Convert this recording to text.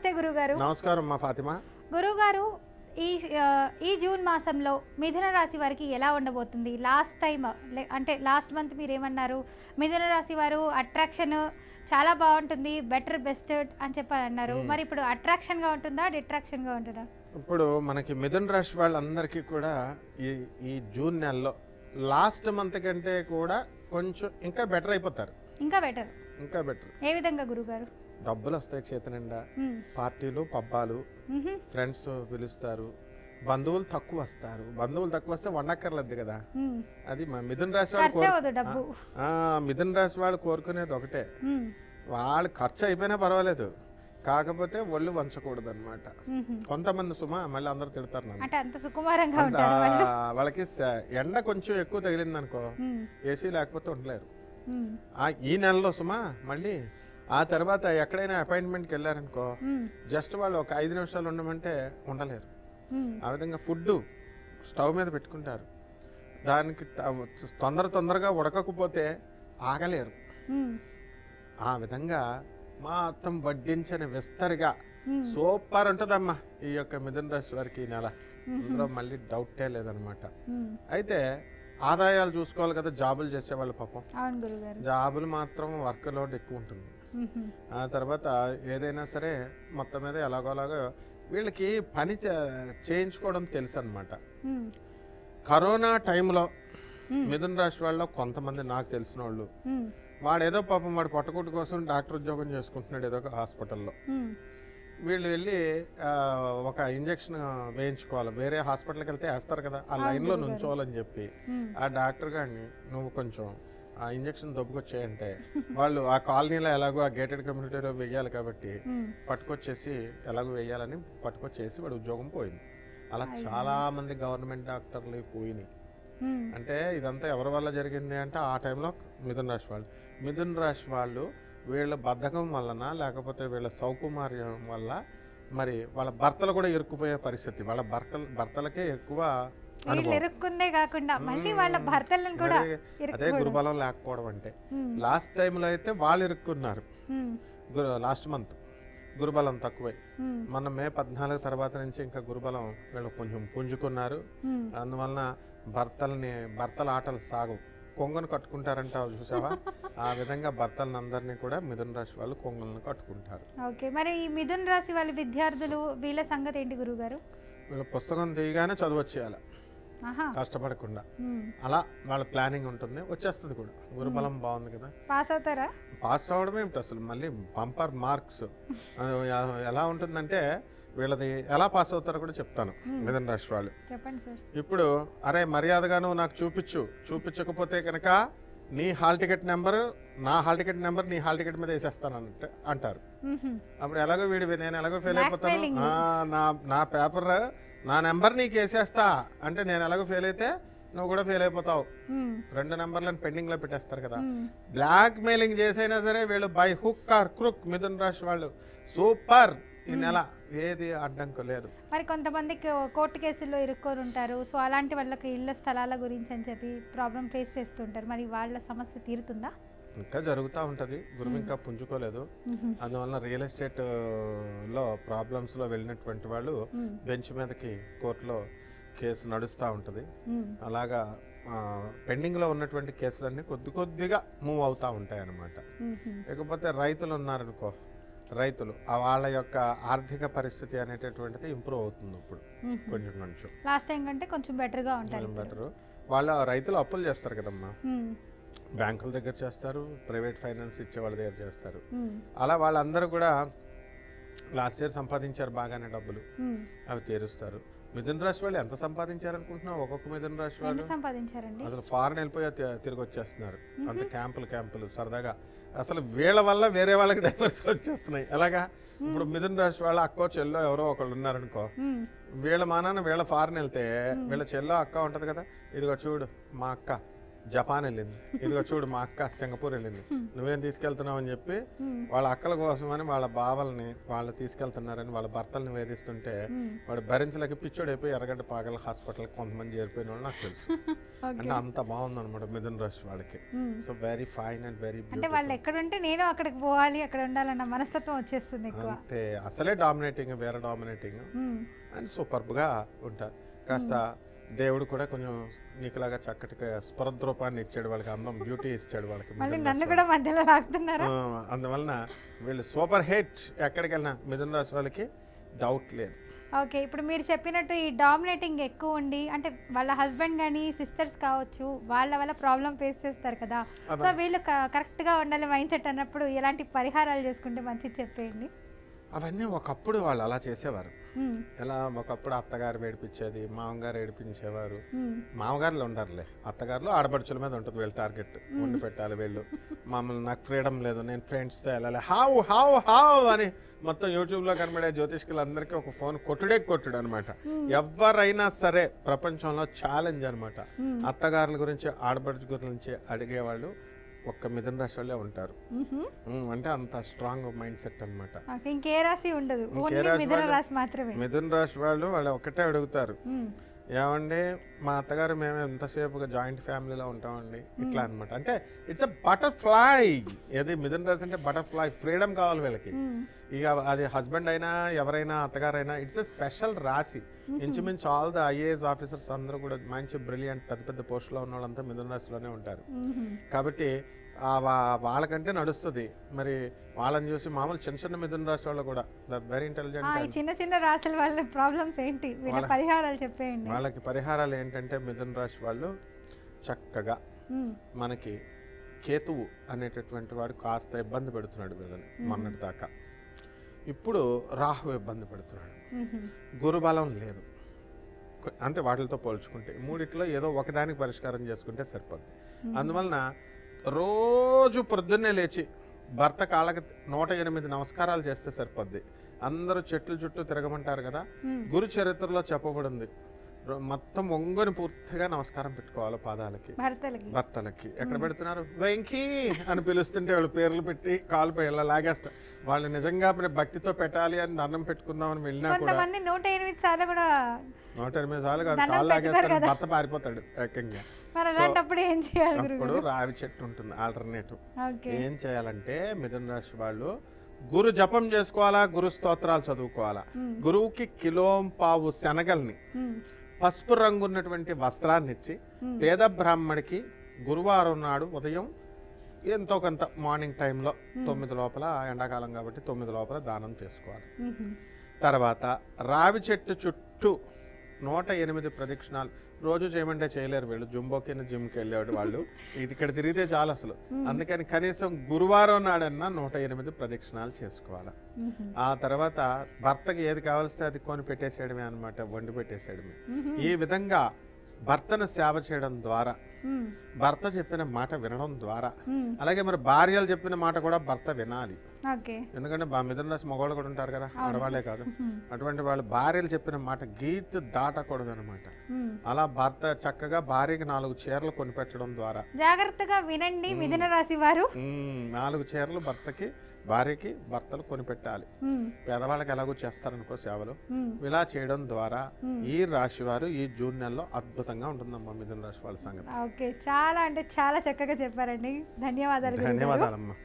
నమస్తే గురుగారు. నమస్కారం మా ఫాతిమా. గురుగారు ఈ ఈ జూన్ మాసంలో మిథున రాశి వారికి ఎలా ఉండబోతుంది? లాస్ట్ టైం అంటే లాస్ట్ మంత్ మీరు ఏమన్నారు మిథున రాశి వారు అట్రాక్షన్ చాలా బాగుంటుంది బెటర్ బెస్ట్ అని చెప్పని అన్నారు మరి ఇప్పుడు అట్రాక్షన్గా ఉంటుందా డిట్రాక్షన్గా ఉంటుందా? ఇప్పుడు మనకి మిథున్ రాశి వాళ్ళందరికీ కూడా ఈ ఈ జూన్ నెలలో లాస్ట్ మంత్ కంటే కూడా కొంచెం ఇంకా బెటర్ అయిపోతారు. ఇంకా బెటర్. ఇంకా బెటర్. ఏ విధంగా గురుగారు? డబ్బులు వస్తాయి చేతి నిండా. పార్టీలు పబ్బాలు. ఫ్రెండ్స్ పిలుస్తారు బంధువులు తక్కువ వస్తారు బంధువులు తక్కువ వస్తే వండక్కర్లేదు కదా. అది మా మిథున్ రాశి వాళ్ళు మిథున్ రాశి వాళ్ళు కోరుకునేది ఒకటే. వాళ్ళు ఖర్చు అయిపోయినా పర్వాలేదు కాకపోతే ఒళ్ళు వంచకూడదు అనమాట. కొంతమంది సుమ మళ్ళీ అందరూ తిడతారు నన్ను వాళ్ళకి ఎండ కొంచెం ఎక్కువ తగిలింది అనుకో. ఏసీ లేకపోతే ఉండలేరు ఈ నెలలో సుమా మళ్ళీ ఆ తర్వాత ఎక్కడైనా అపాయింట్మెంట్కి వెళ్ళారనుకో. జస్ట్ వాళ్ళు ఒక ఐదు నిమిషాలు ఉండమంటే ఉండలేరు. ఆ విధంగా ఫుడ్ స్టవ్ మీద పెట్టుకుంటారు దానికి తొందర తొందరగా ఉడకకపోతే ఆగలేరు. ఆ విధంగా మొత్తం వడ్డించని విస్తరిగా. సూపర్ ఉంటుందమ్మా ఈ యొక్క మిథున రాశి వారికి ఈ నెల అందులో మళ్ళీ డౌటే లేదనమాట. అయితే ఆదాయాలు చూసుకోవాలి కదా జాబులు చేసేవాళ్ళు పాపం జాబులు మాత్రం వర్క్ లోడ్ ఎక్కువ ఉంటుంది. ఆ తర్వాత ఏదైనా సరే మొత్తం మీద ఎలాగోలాగో వీళ్ళకి పని చేయించుకోవడం తెలుసు అనమాట. కరోనా టైంలో. మిథున రాశి వాళ్ళలో కొంతమంది నాకు తెలిసిన వాళ్ళు. వాడు ఏదో పాపం వాడు పొట్టకూటి కోసం డాక్టర్ ఉద్యోగం చేసుకుంటున్నాడు ఏదో ఒక హాస్పిటల్లో. వీళ్ళు వెళ్ళి ఆ, ఒక ఇంజక్షన్ వేయించుకోవాలి వేరే హాస్పిటల్కి వెళ్తే వేస్తారు కదా ఆ లైన్లో. నుంచోవాలని చెప్పి. ఆ డాక్టర్ గారిని నువ్వు కొంచెం ఆ ఇంజక్షన్ దొబ్బుకొచ్చాయంటే వాళ్ళు ఆ కాలనీలో ఎలాగో ఆ గేటెడ్ కమ్యూనిటీలో వెయ్యాలి కాబట్టి. పట్టుకొచ్చేసి ఎలాగో వెయ్యాలని పట్టుకొచ్చేసి వాడు ఉద్యోగం పోయింది అలా. చాలా మంది గవర్నమెంట్ డాక్టర్లు పోయినాయి. అంటే ఇదంతా ఎవరి వల్ల జరిగింది అంటే ఆ టైంలో మిథున్ రాశి వాళ్ళు మిథున్ రాశి వాళ్ళు వీళ్ళ బద్ధకం వలన లేకపోతే వీళ్ళ సౌకుమార్యం వల్ల మరి వాళ్ళ భర్తలు కూడా ఇరుక్కుపోయే పరిస్థితి వాళ్ళ భర్తలు భర్తలకే ఎక్కువ వీళ్ళు ఇరుక్కుందే కాకుండా మళ్ళీ వాళ్ళ. భర్తలను కూడా అదే. గురుబలం లేకపోవడం అంటే. లాస్ట్ టైంలో అయితే వాళ్ళు ఇరుక్కున్నారు. గురు లాస్ట్ మంత్ గురుబలం తక్కువై. మన మే పద్నాలుగు తర్వాత నుంచి ఇంకా గురుబలం వీళ్ళు కొంచెం పుంజుకున్నారు. అందువలన భర్తల్ని భర్తల ఆటలు సాగు కొంగను కట్టుకుంటారంటావు చూసావా ఆ విధంగా భర్తలను అందరినీ కూడా మిథున రాశి వాళ్ళు కొంగలను కట్టుకుంటారు ఓకే మరి ఈ మిథున్ రాశి వాళ్ళ విద్యార్థులు వీళ్ళ సంగతి ఏంటి గురుగారు వీళ్ళ పుస్తకం తీయగానే చదవచ్చేయాలి ఆహా కష్టపడకుండా. అలా వాళ్ళ ప్లానింగ్ ఉంటుంది. వచ్చేస్తుంది కూడా. గురుబలం బాగుంది కదా. పాస్ అవుతారా? పాస్ అవ్వడం ఏమిటి అసలు? మళ్ళీ బంపర్ మార్క్స్. ఎలా ఉంటుందంటే వీళ్ళది ఎలా పాస్ అవుతారో కూడా చెప్తాను. మిథున రాశి వాళ్ళు. ఇప్పుడు అరే మర్యాదగా నువ్వు నాకు చూపించు చూపించకపోతే కనుక నీ హాల్ టికెట్ నెంబర్ నా హాల్ టికెట్ నెంబర్ నీ హాల్ టికెట్ మీద వేసేస్తాను అంటే అంటారు. అప్పుడు ఎలాగో వీడి నేను ఎలాగో ఫెయిల్ అయిపోతాను. నా నా పేపర్ నా నెంబర్ నీకు వేసేస్తా. అంటే నేను ఎలాగో ఫెయిల్ అయితే నువ్వు కూడా ఫెయిల్ అయిపోతావు. రెండు నెంబర్లను పెండింగ్లో పెట్టేస్తారు కదా. బ్లాక్ మెయిలింగ్ చేసైనా సరే వీళ్ళు by hook or crook Mithun రాశి వాళ్ళు. సూపర్ ఈ నెల ఏది అడ్డంకు లేదు. మరి కొంతమంది కోర్టు కేసుల్లో ఇరుక్కొని ఉంటారు సో అలాంటి వాళ్ళకి ఇళ్ళ స్థలాల గురించి అని చెప్పి ప్రాబ్లం ఫేస్ చేస్తుంటారు. మరి వాళ్ళ సమస్య తీరుతుందా? ఇంకా జరుగుతూ ఉంటుంది గురువు ఇంకా పుంజుకోలేదు. అందువలన రియల్ ఎస్టేట్లో ప్రాబ్లమ్స్లో వెళ్ళినటువంటి వాళ్ళు. బెంచ్ మీదకి కోర్టులో కేసు నడుస్తూ ఉంటుంది. అలాగా పెండింగ్లో ఉన్నటువంటి కేసులన్నీ కొద్ది కొద్దిగా మూవ్ అవుతూ ఉంటాయి అన్నమాట. లేకపోతే రైతులు ఉన్నారనుకో రైతులు వాళ్ళ యొక్క ఆర్థిక పరిస్థితి అనేటటువంటిది ఇంప్రూవ్ అవుతుంది ఇప్పుడు. కొంచెం కొంచెం లాస్ట్ టైం కంటే కొంచెం బెటర్గా ఉంటారు ఇప్పుడు. బెటరు వాళ్ళ రైతులు అప్పులు చేస్తారు కదమ్మా మ్మ్. బ్యాంకుల దగ్గర చేస్తారు ప్రైవేట్ ఫైనాన్స్ ఇచ్చే వాళ్ళ దగ్గర చేస్తారు. మ్మ్. అలా వాళ్ళందరూ కూడా లాస్ట్ ఇయర్ సంపాదించారు బాగానే డబ్బులు. మ్మ్. అవి తీరుస్తారు. మిథున రాశి వాళ్ళు ఎంత సంపాదించారు అనుకుంటున్నావు ఒక్కొక్క మిథున రాశి వాళ్ళు సంపాదించారండి? అసలు ఫారెన్ వెళ్ళిపోయి తిరిగి వచ్చేస్తున్నారు అంత క్యాంపులు క్యాంపులు సరదాగా. అసలు వీళ్ళ వల్ల వేరే వాళ్ళకి డైవర్స్ వచ్చేస్తున్నాయి. ఎలాగా? ఇప్పుడు మిథున రాశి వాళ్ళ అక్కో చెల్లో ఎవరో ఒకళ్ళు ఉన్నారనుకో. వీళ్ళ మానాన్న వీళ్ళ ఫారెన్ వెళ్తే వీళ్ళ చెల్లో అక్క ఉంటది కదా? ఇదిగో చూడు మా అక్క. జపాన్ వెళ్ళింది. ఇదిగో చూడు మా అక్క సింగపూర్ వెళ్ళింది. నువ్వేం తీసుకెళ్తున్నావు అని చెప్పి. వాళ్ళ అక్కల కోసమని వాళ్ళ బావల్ని వాళ్ళు తీసుకెళ్తున్నారని వాళ్ళ భర్తల్ని వేధిస్తుంటే వాడు భరించలేక పిచ్చోడు అయిపోయి ఎర్రగడ్డ పాగల హాస్పిటల్ కొంతమంది చేరిపోయిన వాళ్ళు నాకు తెలుసు. అంటే అంత బాగుంది అనమాట మిథున్ రాశి వాళ్ళకి. So very fine and very అంటే వాళ్ళు ఎక్కడుంటే నేను అక్కడికి పోవాలి అక్కడ ఉండాలన్న మనస్తత్వం వచ్చేస్తుంది అంతే. అసలే డామినేటింగ్ వేరే డామినేటింగ్. అండ్ సూపర్బ్గా ఉంటారు. కాస్త దేవుడు కూడా కొంచెం నీకులాగా చక్కటి స్పరద్రూపాన్ని ఇచ్చాడు వాళ్ళకి అందం బ్యూటీ ఇచ్చాడు వాళ్ళకి. మళ్ళీ నన్ను కూడా మధ్యలో లాగుతున్నారా? అందువలన వీళ్ళు సూపర్ హిట్ ఎక్కడికి వెళ్ళినా మిథున రాశి వాళ్ళకి డౌట్ లేదు. ఓకే ఇప్పుడు మీరు చెప్పినట్టు ఈ డామినేటింగ్ ఎక్కువ ఉండి అంటే వాళ్ళ హస్బెండ్ కానీ సిస్టర్స్ కావచ్చు వాళ్ళ వల్ల ప్రాబ్లం ఫేస్ చేస్తారు కదా. సో వీళ్ళు కరెక్ట్గా ఉండాలి మైండ్ సెట్ అన్నప్పుడు ఎలాంటి పరిహారాలు చేసుకుంటే మంచిది చెప్పేయండి? అవన్నీ ఒకప్పుడు వాళ్ళు అలా చేసేవారు. ఎలా ఒకప్పుడు అత్తగారు ఏడిపించేది మామగారు ఏడిపించేవారు. మ్మ్. మామగారులు ఉండరులే. అత్తగారులు ఆడపడుచుల మీద ఉంటుంది వీళ్ళ టార్గెట్. వండి పెట్టాలి వీళ్ళు. మమ్మల్ని నాకు ఫ్రీడమ్ లేదు నేను ఫ్రెండ్స్తో వెళ్ళాలి. హావ్ హావ్ హావ్ అని మొత్తం యూట్యూబ్లో కనబడే జ్యోతిష్కులందరికీ ఒక ఫోన్ కొట్టుడే కొట్టుడు అనమాట ఎవరైనా సరే ప్రపంచంలో ఛాలెంజ్ అనమాట. అత్తగారుల గురించి ఆడపడుచు గురించి అడిగేవాళ్ళు ఒక్క మిథున రాశి వాళ్ళే ఉంటారు అంటే అంత స్ట్రాంగ్ మైండ్ సెట్ అనమాట ఇంకే రాశి ఉండదు. మిథున రాశి మాత్రమే. మిథున రాశి వాళ్ళు వాళ్ళు ఒకటే అడుగుతారు. ఏమండి మా అత్తగారు మేము ఎంతసేపుగా జాయింట్ ఫ్యామిలీలో ఉంటామండి? ఇట్లా అన్నమాట. అంటే ఇట్స్ అ బటర్ఫ్లై ఏది మిథున రాశి అంటే బటర్ఫ్లై ఫ్రీడమ్ కావాలి వీళ్ళకి. ఇక అది హస్బెండ్ అయినా ఎవరైనా అత్తగారైనా ఇట్స్ ఎ స్పెషల్ రాశి. ఇంచుమించు ఆల్ ద ఐఏఎస్ ఆఫీసర్స్ అందరూ కూడా మంచి బ్రిలియంట్ పెద్ద పెద్ద పోస్టులో ఉన్న వాళ్ళంతా మిథున రాశిలోనే ఉంటారు. కాబట్టి వాళ్ళకంటే నడుస్తుంది. మరి వాళ్ళని చూసి మామూలు చిన్న చిన్న మిథున రాశి వాళ్ళు కూడా వెరీ ఇంటెలిజెంట్ చిన్న చిన్న రాశుల వాళ్ళ ప్రాబ్లమ్స్ ఏంటి? పరిహారాలు చెప్పేయండి. వాళ్ళకి పరిహారాలు ఏంటంటే మిథున రాశి వాళ్ళు చక్కగా. మనకి కేతువు అనేటటువంటి వాడు కాస్త ఇబ్బంది పెడుతున్నాడు వీళ్ళని మొన్నటి దాకా. ఇప్పుడు రాహు ఇబ్బంది పెడుతున్నాడు. గురుబలం లేదు. అంటే వాటితో పోల్చుకుంటే మూడిట్లో ఏదో ఒకదానికి పరిష్కారం చేసుకుంటే సరిపోద్ది. అందువలన రోజు పొద్దున్నే లేచి భర్త కాళ్ళకి నూట ఎనిమిది నమస్కారాలు చేస్తే సరిపోద్ది. అందరూ చెట్లు చుట్టూ తిరగమంటారు కదా. గురు చరిత్రలో చెప్పబడింది. మొత్తం ఒంగొని పూర్తిగా నమస్కారం పెట్టుకోవాలి పాదాలకి. భర్తలకి. ఎక్కడ పెడుతున్నారు? వెంకీ అని పిలుస్తుంటే వాళ్ళు పేర్లు పెట్టి కాలు ఇలా లాగేస్తారు. వాళ్ళు నిజంగా మరి భక్తితో పెట్టాలి అని దండం పెట్టుకుందామని వెళ్ళినా కూడా నూట ఎనిమిది సార్లు కూడా నూట ఎనిమిది సార్లు కాదు కాలు లాగేస్తాడు కదా. భర్త పారిపోతాడు ఏకంగా. అలాంటప్పుడు ఏం చేయాలి గురువు రావి చెట్టు ఉంటుంది ఆల్టర్నేటివ్. ఏం చేయాలంటే మిథున రాశి వాళ్ళు గురు జపం చేసుకోవాలా గురు స్తోత్రాలు చదువుకోవాలా. గురువుకి కిలోం పావు శనగల్ని. పసుపు రంగు ఉన్నటువంటి వస్త్రాన్ని ఇచ్చి. పేద బ్రాహ్మడికి గురువారం నాడు ఉదయం ఎంతో కొంత మార్నింగ్ టైంలో తొమ్మిది లోపల ఎండాకాలం కాబట్టి తొమ్మిది లోపల దానం చేసుకోవాలి. తర్వాత రావి చెట్టు చుట్టూ నూట ఎనిమిది ప్రదక్షిణాలు రోజు చేయమంటే చేయలేరు వీళ్ళు జుంబోకి జిమ్కి వెళ్ళేవాడు వాళ్ళు ఇది ఇక్కడ తిరిగితే చాలు అసలు అందుకని కనీసం గురువారం నాడన్నా నూట ఎనిమిది ప్రదక్షిణాలు చేసుకోవాలి. ఆ తర్వాత భర్తకి ఏది కావాల్సి అది కొని పెట్టేసేయడమే అనమాట వండి పెట్టేసేయడమే. ఈ విధంగా భర్తను సేవ చేయడం ద్వారా. భర్త చెప్పిన మాట వినడం ద్వారా. అలాగే మరి భార్యలు చెప్పిన మాట కూడా భర్త వినాలి. ఎందుకంటే బా మిథున రాశి మగవాళ్ళు కూడా ఉంటారు కదా ఆడవాళ్ళే కాదు. అటువంటి వాళ్ళు భార్యలు చెప్పిన మాట గీచు దాటకూడదు అనమాట. అలా భర్త చక్కగా భార్యకి నాలుగు చీరలు కొనిపెట్టడం ద్వారా. జాగ్రత్తగా వినండి మిథున రాశి వారు. నాలుగు చీరలు భర్తకి భార్యకి భర్తలు కొనిపెట్టాలి. పేదవాళ్ళకి ఎలాగో చేస్తారనుకో సేవలు. ఇలా చేయడం ద్వారా. ఈ రాశి వారు ఈ జూన్ నెలలో అద్భుతంగా ఉంటుందమ్మా మిథున రాశి వాళ్ళ సంగతి. ఓకే చాలా అంటే చాలా చక్కగా చెప్పారండి. ధన్యవాదాలు ధన్యవాదాలమ్మా.